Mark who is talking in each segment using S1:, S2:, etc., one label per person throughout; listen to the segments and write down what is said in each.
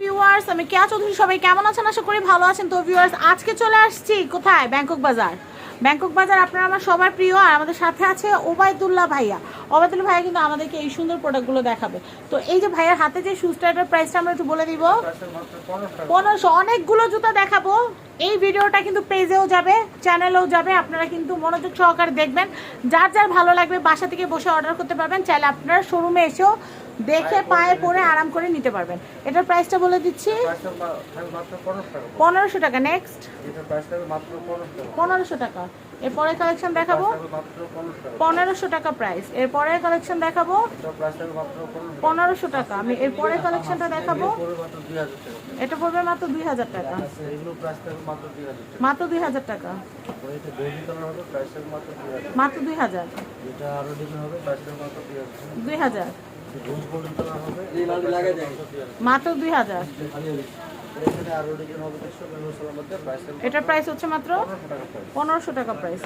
S1: Viewers আমি কেয়া চৌধুরী, সবাই কেমন আছেন? আশা করি ভালো আছেন। তো ভিউয়ার্স আজকে চলে আসছি কোথায়? ব্যাংকক বাজার। ব্যাংকক বাজার আপনারা আমার সবার প্রিয় আর আমাদের সাথে আছে ওবায়দুল্লাহ ভাইয়া। ওবায়দুল্লাহ ভাইয়া কিন্তু আমাদেরকে এই সুন্দর প্রোডাক্টগুলো দেখাবে। তো এই যে ভাইয়ার হাতে যে শুজটা এটার প্রাইসটা আমরা একটু বলে দিব। পনেরোশো। অনেকগুলো জুতা দেখাবো। এই ভিডিওটা কিন্তু পেজেও যাবে চ্যানেলেও যাবে। আপনারা কিন্তু মনোযোগ সহকারে দেখবেন। যার যার ভালো লাগবে, বাসা থেকে বসে অর্ডার করতে পারবেন। চাইলে আপনারা শোরুমে এসেও দেখে পায়ে পরে আরাম করে নিতে পারবেন। এটার প্রাইসটা বলে দিচ্ছি। পনেরোশো টাকা। নেক্সট পনেরোশো টাকা। এরপরে কালেকশন দেখাবো। পনেরোশো টাকা। প্রাইস এরপরে কালেকশন দেখাবো। পনেরোশো টাকা। আমি এরপরে কালেকশনটা দেখাবো। এটা পড়বে মাত্র দুই হাজার টাকা। মাত্র দুই হাজার টাকা। মাত্র দুই হাজার দুই হাজার। মাত্র দুই হাজার। এটার প্রাইস হচ্ছে মাত্র পনেরোশো টাকা প্রাইস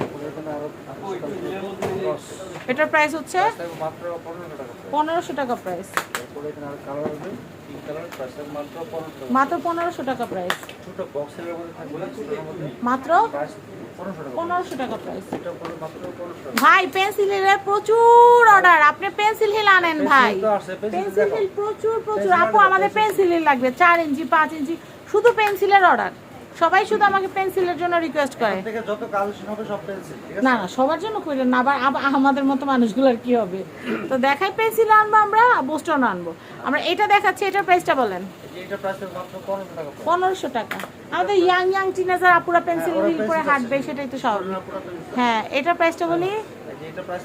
S1: এটার প্রাইস হচ্ছে পনেরোশো টাকা প্রাইস মাত্র পনেরোশো টাকা প্রাইস মাত্র
S2: পনেরোশো টাকা
S1: প্রাইস ভাই পেন্সিল হিলের প্রচুর অর্ডার আপনি পেন্সিল হিল আনেন ভাই। পেন্সিল হিল প্রচুর প্রচুর। আপু আমাদের পেন্সিল হিল লাগবে। চার ইঞ্চি পাঁচ ইঞ্চি শুধু পেন্সিলের অর্ডার সবাই শুধু আমাকে পেন্সিলের জন্য রিকোয়েস্ট করে।
S2: যত কালেকশন হবে সব পেন্সিল
S1: না না সবার জন্য করেন না আবার আবার আমাদের মতো মানুষগুলোর কি হবে? তো দেখাই পেন্সিল আনব আমরা বোস্টন আনব। আমরা এটা দেখাচ্ছি এটার প্রাইসটা বলেন।
S2: পনেরোশো টাকা পড়বে।
S1: পনেরোশো টাকা। আমাদের ইয়াং ইয়াং টিনেজার আপুরা পেন্সিল হিল করে হাঁটবে সেটাই তো স্বাভাবিক।
S2: পুরো পুরো pencil।
S1: হ্যাঁ এটার প্রাইসটা বলি?
S2: এই যে এটা প্রাইস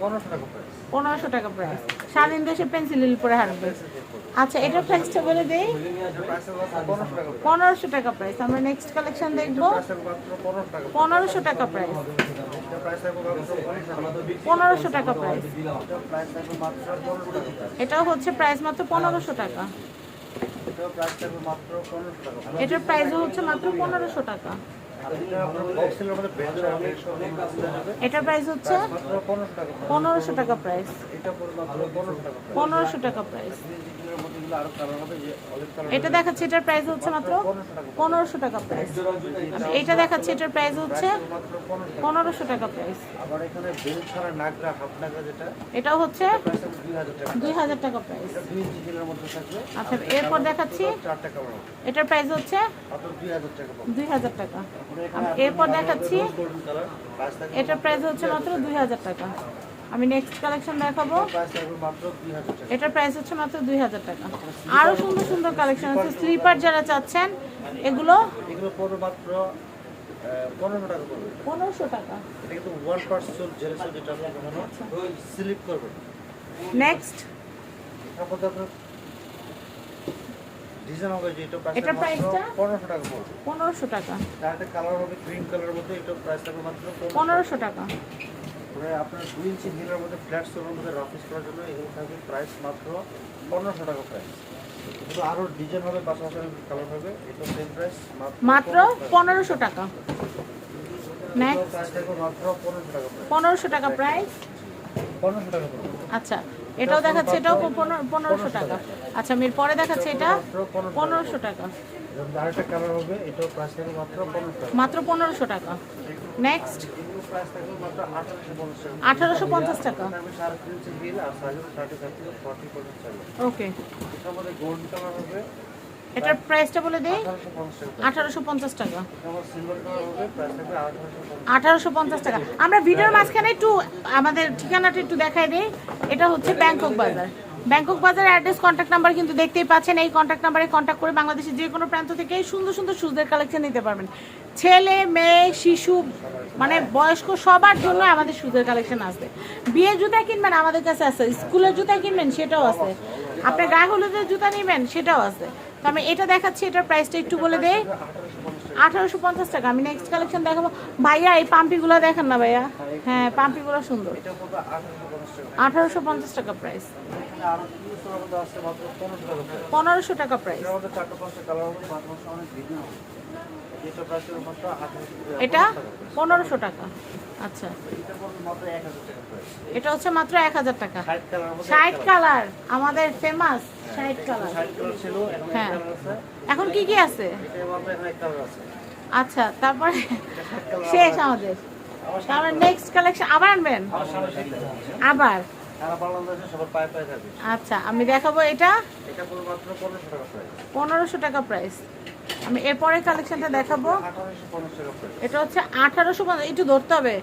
S2: পনেরোশো টাকা প্রাইস
S1: পনেরোশো স্বাধীন দেশে পেন্সিল হিল পরে হাঁটবে। আচ্ছা এটার প্রাইসটা বলে দেই।
S2: পনেরোশো টাকা প্রাইস
S1: আমরা নেক্সট কালেকশন দেখব।
S2: পনেরোশো টাকা
S1: প্রাইস পনেরোশো টাকা প্রাইস এটাও হচ্ছে প্রাইস মাত্র পনেরোশো টাকা। এটার প্রাইসও হচ্ছে মাত্র পনেরোশো টাকা।
S2: এটা
S1: প্রাইস হচ্ছে
S2: পনেরোশো টাকা প্রাইস
S1: পনেরোশো টাকা প্রাইস
S2: এটা
S1: দেখাচ্ছে, এটার প্রাইস হচ্ছে মাত্র পনেরোশো টাকা প্রাইস এটা দেখাচ্ছে, এটার প্রাইস হচ্ছে
S2: পনেরোশো
S1: টাকা প্রাইস এটাও হচ্ছে
S2: দুই হাজার টাকা
S1: প্রাইস আচ্ছা এরপর দেখাচ্ছি, এটার প্রাইস হচ্ছে
S2: দুই হাজার টাকা।
S1: এরপর দেখাচ্ছি।
S2: কালার প্রাইস
S1: হচ্ছে মাত্র দুই হাজার টাকা। আমি নেক্সট কালেকশন দেখাবো। এটার প্রাইস হচ্ছে মাত্র দুই হাজার টাকা। আরও সুন্দর সুন্দর কালেকশন আছে। স্লিপার যারা চাচ্ছেন এগুলো
S2: পনেরোশো টাকা পড়বে। এটা সোল যেটা আপনার এটা প্রাইস
S1: এটার প্রাইসটা?
S2: পনেরোশো টাকা পড়বে।
S1: পনেরোশো টাকা।
S2: তার কালার হবে গ্রিন কালারের মধ্যে এটা প্রাইস থাকবে মাত্র পনেরো
S1: পনেরোশো টাকা।
S2: পরে আপনার দুই ইঞ্চি হিলের মধ্যে ফ্ল্যাট সোলের মধ্যে রাফিস করার জন্য এগুলো থাকবে প্রাইস মাত্র পনেরোশো টাকা প্রাইস কিন্তু আরও ডিজাইন হবে পাশাপাশি কালার হবে এটা সেম প্রাইস
S1: মাত্র পনেরোশো টাকা। নেক্সট
S2: মাত্র পনেরোশো টাকা প্রাইস
S1: পনেরোশো টাকা প্রাইস
S2: পনেরোশো টাকা পড়বে।
S1: আচ্ছা এটাও দেখাচ্ছে এটাও পনেরো- পনেরোশো টাকা। আচ্ছা আমি পরে দেখাচ্ছে এটা? পনেরোশো টাকা।
S2: আরেকটা কালার হবে এটাও প্রাইস মাত্র পনেরোশো টাকা।
S1: মাত্র পনেরোশো টাকা। নেক্সট
S2: আঠারোশো পঞ্চাশ টাকা।
S1: ওকে
S2: এটার
S1: প্রাইসটা বলে দিই?
S2: আঠারোশো পঞ্চাশ টাকা।
S1: আঠারোশো পঞ্চাশ টাকা।
S2: আমার
S1: ভিডিওর মাঝখানে একটু আমাদের ঠিকানাটা একটু দেখাই দিই। এটা হচ্ছে ব্যাংকক বাজার। ব্যাংকক বাজার অ্যাড্রেস কন্ট্যাক্ট নাম্বার কিন্তু দেখতেই পাচ্ছেন। এই কন্ট্যাক্ট নাম্বারে কন্ট্যাক্ট করে বাংলাদেশের যে কোনো প্রান্ত থেকে সুন্দর সুন্দর শুজের কালেকশন নিতে পারবেন। ছেলে, মেয়ে, শিশু মানে বয়স্ক সবার জন্য আমাদের শুজের কালেকশন আছে বিয়ে জুতা কিনবেন, আমাদের কাছে আছে। স্কুলের জুতা কিনবেন, সেটাও আছে। আপনি গায়ে হলুদের জুতা নেবেন, সেটাও আছে। তো আমি এটা দেখাচ্ছি, এটার প্রাইসটা একটু বলে দে। আঠারোশো পঞ্চাশ টাকা, আমি নেক্সট কালেকশন দেখাবো। ভাইয়া, এই পাম্পিগুলো দেখেন না ভাইয়া? হ্যাঁ পাম্পিগুলো সুন্দর।
S2: আঠারোশো পঞ্চাশ টাকা
S1: প্রাইস
S2: পনেরোশো টাকা প্রাইস এটা
S1: পনেরোশো টাকা। আচ্ছা।
S2: এটা
S1: হচ্ছে মাত্র এক হাজার টাকা।
S2: ষাট কালার।
S1: আমাদের ফেমাস ষাট কালার।
S2: ষাট কালার
S1: হ্যাঁ। এখন কি কি আছে? আচ্ছা তারপরে শেষ আমাদের। তারপরে নেক্সট কালেকশন আবার আনবেন? আবার আচ্ছা আমি দেখাবো এটা।
S2: পনেরোশো টাকা প্রাইস
S1: আমি এরপরে কালেকশনটা দেখাবো। এটা হচ্ছে আঠারোশো পঞ্চাশ, একটু ধরতে হবে।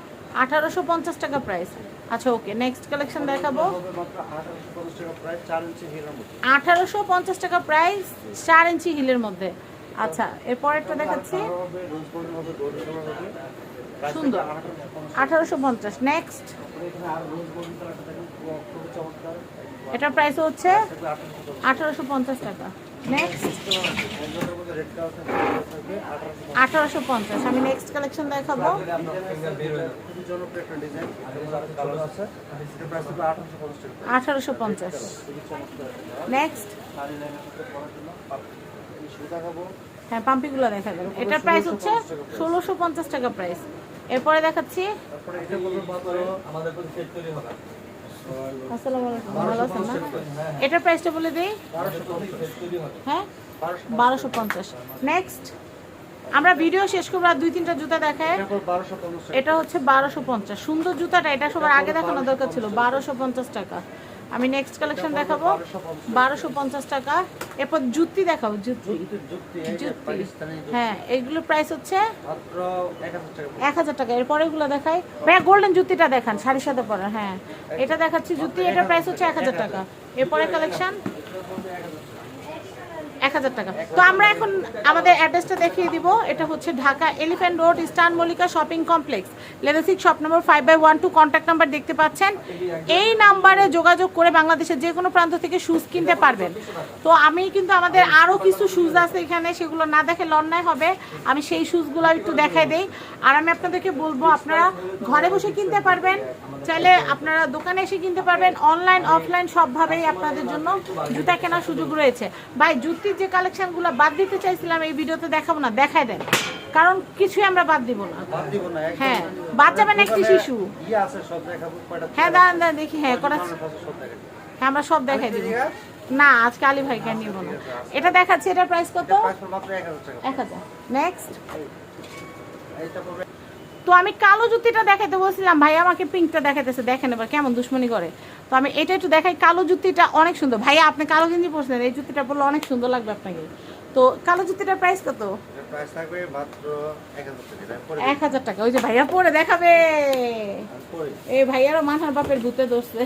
S1: আঠারোশো পঞ্চাশ টাকা প্রাইস আচ্ছা ওকে নেক্সট কালেকশন দেখাবো।
S2: আঠারোশো পঞ্চাশ টাকা প্রাইস চার ইঞ্চি হিলের মধ্যে।
S1: আচ্ছা এরপরেরটা দেখাচ্ছি। সুন্দর।
S2: আঠারোশো পঞ্চাশ।
S1: নেক্সট এটার প্রাইস হচ্ছে
S2: আঠারোশো
S1: পঞ্চাশ টাকা। নেক্সট
S2: আঠারোশো
S1: পঞ্চাশ। আমি নেক্সট কালেকশন দেখাবো।
S2: আঠারোশো পঞ্চাশ।
S1: নেক্সট হ্যাঁ পাম্পিগুলো দেখাবেন এটার প্রাইস হচ্ছে ষোলোশো পঞ্চাশ টাকা প্রাইস এরপরে দেখাচ্ছি।
S2: তারপরে এটা বলব মাত্র
S3: আমাদের প্রতি সেট তৈরি হবে।
S1: আসসালামু আলাইকুম। ভালো আছেন না? এটার প্রাইসটা বলে দিই। হ্যাঁ
S2: বারোশো
S1: পঞ্চাশ। নেক্সট আমরা ভিডিও শেষ করব আর দুই তিনটা জুতা দেখায়।
S2: এটা
S1: হচ্ছে বারোশো পঞ্চাশ। সুন্দর জুতাটা এটা সবার আগে দেখানো দরকার ছিল। বারোশো পঞ্চাশ টাকা। আমি নেক্সট কালেকশন দেখাবো। বারোশো পঞ্চাশ টাকা। এরপর জুতি দেখাবো জুতি। জুতি হ্যাঁ এগুলোর প্রাইস হচ্ছে
S2: এক হাজার টাকা।
S1: এরপর এরপরে এগুলো দেখাই। ভাইয়া গোল্ডেন জুতিটা দেখান শাড়ির সাথে পরে। হ্যাঁ এটা দেখাচ্ছি জুতি। এটা প্রাইস হচ্ছে এক হাজার টাকা। এরপরে কালেকশন এক হাজার টাকা। তো আমরা এখন আমাদের অ্যাড্রেসটা দেখিয়ে দিব। এটা হচ্ছে Dhaka elephant road eastern Mallika shopping complex level shop number five by one two contact number দেখতে পাচ্ছেন। এই নাম্বারে যোগাযোগ করে বাংলাদেশের যে কোনো প্রান্ত থেকে শুজ কিনতে পারবেন। তো আমি কিন্তু আমাদের আরও কিছু শুজ আছে এখানে, সেগুলো না দেখে অন্যায় হবে। আমি সেই শুজগুলো একটু দেখাই দেই। আর আমি আপনাদেরকে বলব, আপনারা ঘরে বসে কিনতে পারবেন। চাইলে আপনারা দোকানে এসে কিনতে পারবেন অনলাইন অফলাইন সবভাবেই আপনাদের জন্য জুতা কেনার সুযোগ রয়েছে। ভাই জুতির যে কালেকশনগুলো বাদ দিতে চাইছিলাম এই ভিডিওতে দেখাবো না দেখাই দেন। কারণ কিছুই আমরা বাদ দিব না।
S2: বাদ দিব না
S1: হ্যাঁ বাদ যাবেন একটি শিশু।
S2: ইয়ে আছে সব দেখাবো কয়টা
S1: হ্যাঁ দাঁড়ান দাঁড়ান দেখি হ্যাঁ
S2: করা
S1: হ্যাঁ আমরা সব দেখাই দিব। না আজকে আলী ভাইকে নিব না। এটা দেখাচ্ছি এটার প্রাইস কত?
S2: এক হাজার
S1: নেক্সট তো আমি কালো জুতিটা দেখাইতে বলছিলাম ভাই আমাকে পিঙ্কটা দেখাইতেছে দেখেন এবার কেমন দুশ্মনী করে। তো আমি এটা একটু দেখাই কালো জুতিটা অনেক সুন্দর। ভাইয়া আপনি কালো গেঞ্জি পরছেন এই জুতিটা পরলে অনেক সুন্দর লাগবে আপনাকে। তো কালো জুতিটার প্রাইস কত?
S2: এক হাজার টাকা
S1: ওই যে ভাইয়া পরে দেখাবে। এই ভাইয়ারও মাথার বাপের ভূতে ধরছে।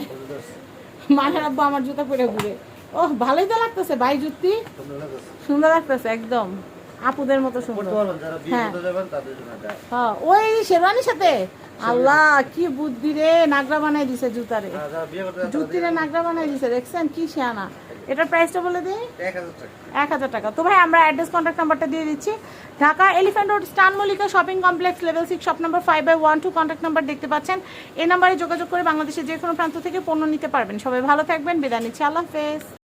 S1: মাথার আব্বু আমার জুতা পরে ঘুরে। ও ভালোই তো লাগতেছে ভাই জুতি। সুন্দর লাগতেছে একদম। আপুদের মতো সুন্দর। হ্যাঁ। হ্যাঁ ওই শেরওয়ানির সাথে। আল্লাহ কি বুদ্ধি রে নাগরা বানাই দিছে জুতারে
S2: বিয়ে
S1: জুতিরে নাগরা বানাই দিছে দেখছেন কি শিয়ানা। এটার প্রাইসটা বলে দিই?
S2: এক হাজার টাকা।
S1: এক হাজার টাকা। তো ভাই আমরা অ্যাড্রেস কন্ট্যাক্ট নাম্বারটা দিয়ে দিচ্ছি। Dhaka elephant road eastern Mallika shopping complex level six shop number five by one two contact number দেখতে পাচ্ছেন। এই নাম্বারে যোগাযোগ করে বাংলাদেশের যে কোনো প্রান্ত থেকে পণ্য নিতে পারবেন। সবাই ভালো থাকবেন বিদায় নিচ্ছি। আল্লাহ হাফেজ।